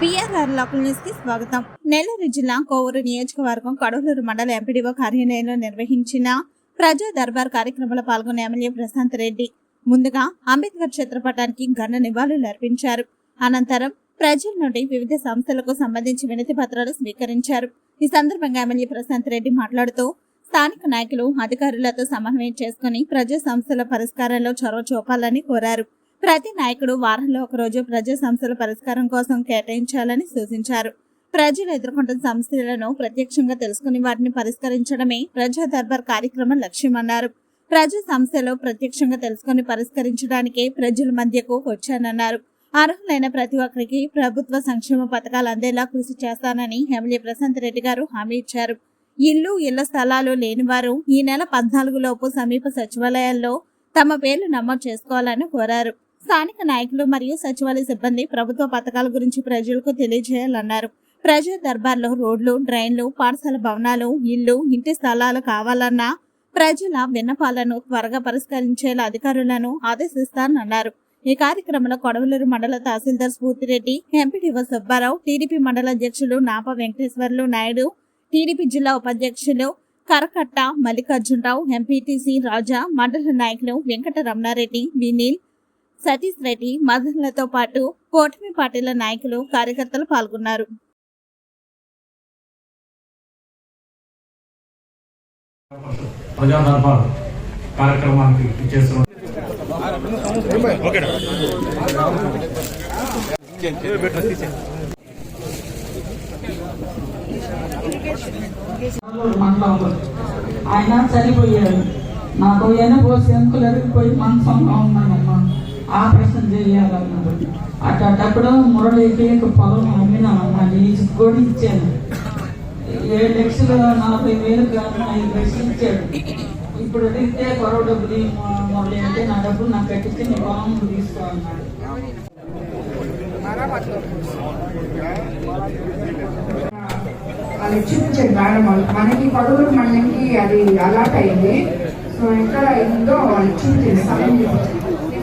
BRR local న్యూస్కి స్వాగతం. నెల్లూరు జిల్లా కోవూరు నియోజకవర్గం కడలూరు మండల ఎంపీడీఓ కార్యాలయంలో నిర్వహించిన ప్రజా దర్బార్ కార్యక్రమంలో పాల్గొన్న ఎమ్మెల్యే ప్రశాంత్ రెడ్డి. ముందుగా అంబేద్కర్ చిత్రపటానికి ఘన నివాళులు అర్పించారు. అనంతరం ప్రజల నుండి వివిధ సంస్థలకు సంబంధించి వినతి పత్రాలు స్వీకరించారు. ఈ సందర్భంగా ఎమ్మెల్యే ప్రశాంత్ రెడ్డి మాట్లాడుతూ స్థానిక నాయకులు అధికారులతో సమన్వయం చేసుకుని ప్రజా సంస్థల పరిష్కారంలో చొరవ చూపాలని కోరారు. ప్రతి నాయకుడు వారంలో ఒక రోజు ప్రజా సమస్యల పరిష్కారం కోసం కేటాయించాలని సూచించారు. ప్రజలు ఎదుర్కొంటున్న సమస్యలను ప్రత్యక్షంగా తెలుసుకుని వాటిని పరిష్కరించడమే ప్రజా దర్బార్ కార్యక్రమం లక్ష్యమన్నారు. ప్రజా సమస్యలు ప్రత్యక్షంగా తెలుసుకుని పరిష్కరించడానికే ప్రజల మధ్యకు వచ్చానన్నారు. అర్హులైన ప్రతి ఒక్కరికి ప్రభుత్వ సంక్షేమ పథకాలు అందేలా కృషి చేస్తానని ఎమ్మెల్యే ప్రశాంత్ రెడ్డి గారు హామీ ఇచ్చారు. ఇల్లు ఇళ్ళ స్థలాలు లేని వారు ఈ నెల పద్నాలుగు లోపు సమీప సచివాలయాల్లో తమ పేర్లు నమోదు చేసుకోవాలని కోరారు. స్థానిక నాయకులు మరియు సచివాలయ సిబ్బంది ప్రభుత్వ పథకాల గురించి ప్రజలకు తెలియజేయాలన్నారు. ప్రజా దర్బార్లో రోడ్లు డ్రైన్లు పాఠశాల భవనాలు ఇల్లు ఇంటి స్థలాలు కావాలన్నా ప్రజల విన్నపాలను త్వరగా పరిష్కరించేలా అధికారులను ఆదేశిస్తానన్నారు. ఈ కార్యక్రమంలో కొడవలూరు మండల తహసీల్దార్ స్ఫూర్తిరెడ్డి ఎంపీడీఓ సుబ్బారావు టీడీపీ మండల అధ్యక్షులు నాప వెంకటేశ్వర్లు నాయుడు టీడీపీ జిల్లా ఉపాధ్యక్షులు కరకట్ట మల్లికార్జునరావు ఎంపీటీసీ రాజా మండల నాయకులు వెంకట రమణారెడ్డి వినీల్ సతీష్ రెడ్డి మదన్లతో పాటు కూటమి పార్టీల నాయకులు కార్యకర్తలు పాల్గొన్నారు. ప్రజా దర్బార్ కార్యక్రమానికి ఇచ్చేస్తున్నాం మండలంలో ఆయన చనిపోయాడు నాకు ఎనబోసి ఎంకులు ఎరిగిపోయి మంచంలో ఉన్నానమ్మా ఆపరేషన్ చేయాలన్నారు అట్టప్పుడు మురళికి పొలం అమ్మిన లీజు కూడా ఇచ్చాను ఏడు లక్షలు నలభై వేలు కానీ ఐదు లక్షలు ఇచ్చాడు. ఇప్పుడు అడిగితే గొడవ డబ్బులు మురళి అంటే నా డబ్బులు నాకు కట్టించి నీ పొలం తీసుకోవాలన్నాడు అన్నాడు. అది చూపించాడు మేడం వాళ్ళు. మనకి పడుగురు మనకి అది అలాట్ అయింది. సో ఎక్కడ అయిందో వాళ్ళు చూపించారు. సమయం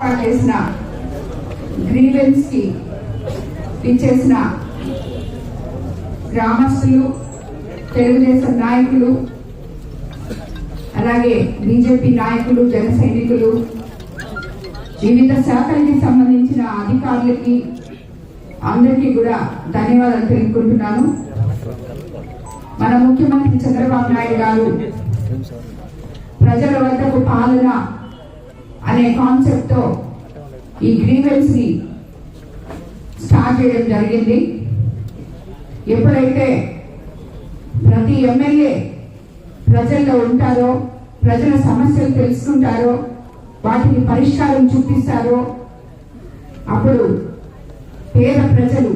ఏర్పాటు చేసిన గ్రీవెన్స్కి ఇచ్చేసిన గ్రామస్తులు తెలుగుదేశం నాయకులు అలాగే బీజేపీ నాయకులు జన సైనికులు వివిధ శాఖలకి సంబంధించిన అధికారులకి అందరికీ కూడా ధన్యవాదాలు తెలుపుకుంటున్నాను. మన ముఖ్యమంత్రి చంద్రబాబు నాయుడు గారు ప్రజల వద్దకు పాలన అనే కాన్సెప్ట్తో ఈ గ్రీవెన్స్ని స్టార్ట్ చేయడం జరిగింది. ఎప్పుడైతే ప్రతి ఎమ్మెల్యే ప్రజల్లో ఉంటారో ప్రజల సమస్యలు తెలుసుకుంటారో వాటికి పరిష్కారం చూపిస్తారో అప్పుడు పేద ప్రజలు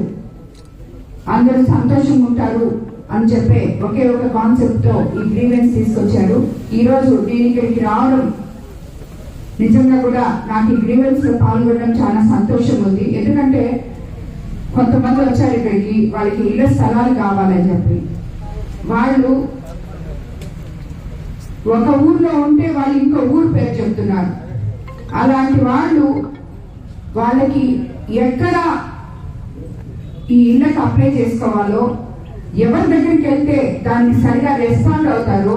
అందరూ సంతోషంగా ఉంటారు అని చెప్పే ఒకే ఒక కాన్సెప్ట్తో ఈ గ్రీవెన్స్ తీసుకొచ్చారు. ఈరోజు రోజు నేను ఇక్కడికి రావడం నిజంగా కూడా నాకు ఈ గ్రీవెన్స్లో పాల్గొనడం చాలా సంతోషం ఉంది ఎందుకంటే కొంతమంది వచ్చారు ఇక్కడికి వాళ్ళకి ఇళ్ళ స్థలాలు కావాలని చెప్పి. వాళ్ళు ఒక ఊర్లో ఉంటే వాళ్ళు ఇంకో ఊరు పేరు చెప్తున్నారు. అలాంటి వాళ్ళు వాళ్ళకి ఎక్కడ ఈ ఇళ్ళకి అప్లై చేసుకోవాలో ఎవరి దగ్గరికి వెళ్తే దాన్ని సరిగా రెస్పాండ్ అవుతారో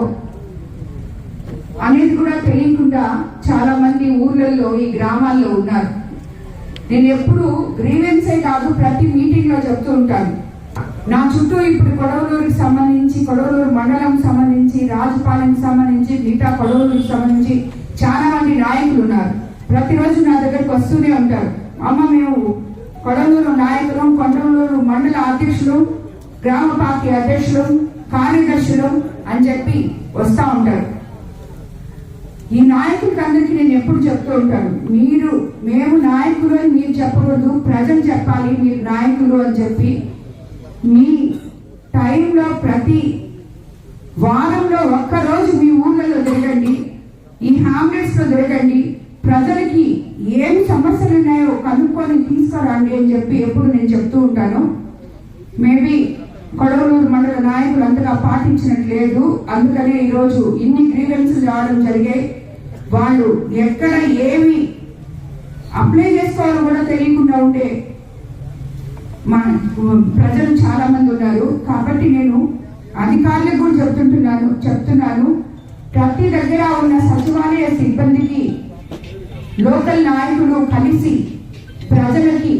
అనేది కూడా తెలియకుండా చాలా మంది ఊర్లలో ఈ గ్రామాల్లో ఉన్నారు. నేను ఎప్పుడు గ్రీవెన్సే కాదు ప్రతి మీటింగ్లో చెప్తూ ఉంటాను. నా చుట్టూ ఇప్పుడు కొడవలూరుకి సంబంధించి కొడవలూరు మండలం సంబంధించి రాజపాలెం సంబంధించి మిగతా కొడవలూరుకి సంబంధించి చాలా మంది నాయకులు ఉన్నారు. ప్రతిరోజు నా దగ్గరకు వస్తూనే ఉంటారు. అమ్మ మేము కొడవలూరు నాయకులు కొండలూరు మండల అధ్యక్షులు గ్రామ పార్టీ అధ్యక్షులు కార్యదర్శులు అని చెప్పి వస్తూ ఉంటారు. ఈ నాయకులకి అందరికీ నేను ఎప్పుడు చెప్తూ ఉంటాను మీరు మేము నాయకులు అని మీరు చెప్పకూడదు ప్రజలు చెప్పాలి మీరు నాయకులు అని చెప్పి. మీ టైంలో ప్రతి వారంలో ఒక్కరోజు మీ ఊళ్ళలో తిరగండి ఈ హామ్లెట్స్లో తిరగండి ప్రజలకి ఏం సమస్యలు ఉన్నాయో కనుక్కొని తీసుకురండి అని చెప్పి ఎప్పుడు నేను చెప్తూ ఉంటాను. మేబీ నాయకులు లేదు. అందుకనే ఈరోజు ఇన్ని గ్రీవెన్స్లు రావడం జరిగే వాళ్ళు ఎక్కడ ఏమి అప్లై చేసుకోవాలో కూడా తెలియకుండా ఉండే మా ప్రజలు చాలా మంది ఉన్నారు. కాబట్టి నేను అధికారులకు కూడా చెప్తుంటున్నాను చెప్తున్నాను. ప్రతి దగ్గర ఉన్న సచివాలయ సిబ్బందికి లోకల్ నాయకులు కలిసి ప్రజలకి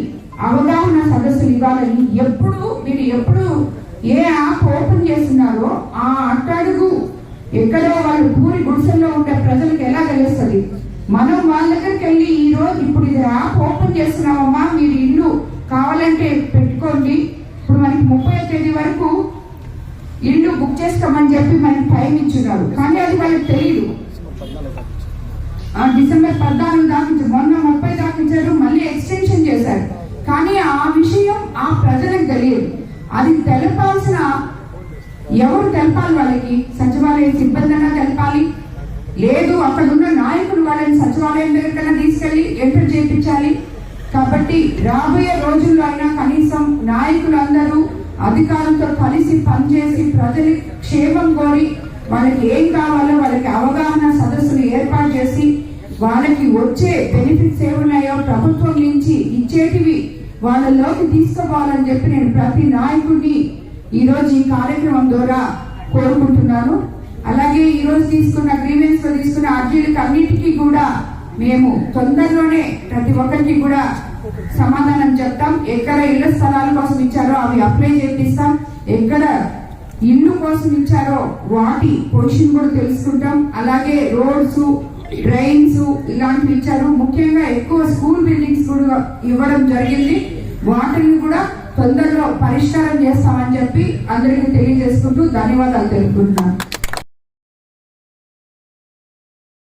అవగాహన సదస్సులు ఇవ్వాలని ఎప్పుడు మీరు ఎప్పుడు ఏ యాప్ ఓపెన్ చేస్తున్నారో ఆ అట్టడుగు ఎక్కడో వాళ్ళు పూరి గుడిసెల్లో ఉండే ప్రజలకు ఎలా తెలుస్తుంది? మనం వాళ్ళ దగ్గరికి వెళ్ళి ఈ రోజు ఇప్పుడు ఇది యాప్ ఓపెన్ చేస్తున్నామమ్మా మీరు ఇల్లు కావాలంటే పెట్టుకోండి. ఇప్పుడు మనకి ముప్పై తేదీ వరకు ఇల్లు బుక్ చేస్తామని చెప్పి మనకి టైం ఇచ్చున్నారు. కానీ అది వాళ్ళకి తెలియదు డిసెంబర్ పద్నాలుగు దాకా మొన్న ముప్పై దాకా మళ్ళీ ఎక్స్టెన్షన్ చేశారు. కానీ ఆ విషయం ఆ ప్రజలకు తెలియదు. అది తెలపాల్సిన ఎవరు తెలపాలి వాళ్ళకి? సచివాలయం సిబ్బంది తెలపాలి. లేదు అక్కడ ఉన్న నాయకులు వాళ్ళని సచివాలయం దగ్గర తీసుకెళ్ళి ఎంటర్ చేయించాలి. కాబట్టి రాబోయే రోజుల్లో అయినా కనీసం నాయకులందరూ అధికారులతో కలిసి పనిచేసి ప్రజల క్షేమం కోరి వాళ్ళకి ఏం కావాలో వాళ్ళకి అవగాహన సదస్సులు ఏర్పాటు చేసి వాళ్ళకి వచ్చే బెనిఫిట్స్ ఏమున్నాయో ప్రభుత్వం నుంచి ఇచ్చేటివి వాళ్ళలోకి తీసుకోవాలని చెప్పి నేను ప్రతి నాయకుడిని ఈరోజు ఈ కార్యక్రమం ద్వారా కోరుకుంటున్నాను. అలాగే ఈరోజు తీసుకున్న గ్రీవెన్స్లో తీసుకున్న అర్జీలకు అన్నిటికీ కూడా మేము తొందరలోనే ప్రతి ఒక్కరికి కూడా సమాధానం చెప్తాం. ఎక్కడ ఇళ్ళ స్థలాల కోసం ఇచ్చారో అవి అప్లై చేపిస్తాం. ఎక్కడ ఇల్లు కోసం ఇచ్చారో వాటి పొజిషన్ కూడా తెలుసుకుంటాం. అలాగే రోడ్స్ ట్రైన్స్ ఇలాంటివి ఇచ్చారు. ముఖ్యంగా ఎక్కువ స్కూల్ బిల్డింగ్స్ కూడా ఇవ్వడం జరిగింది. వాటిని కూడా తొందరలో పరిష్కారం చేస్తామని చెప్పి అందరికీ తెలియజేసుకుంటూ ధన్యవాదాలు తెలుపుకుంటున్నాను.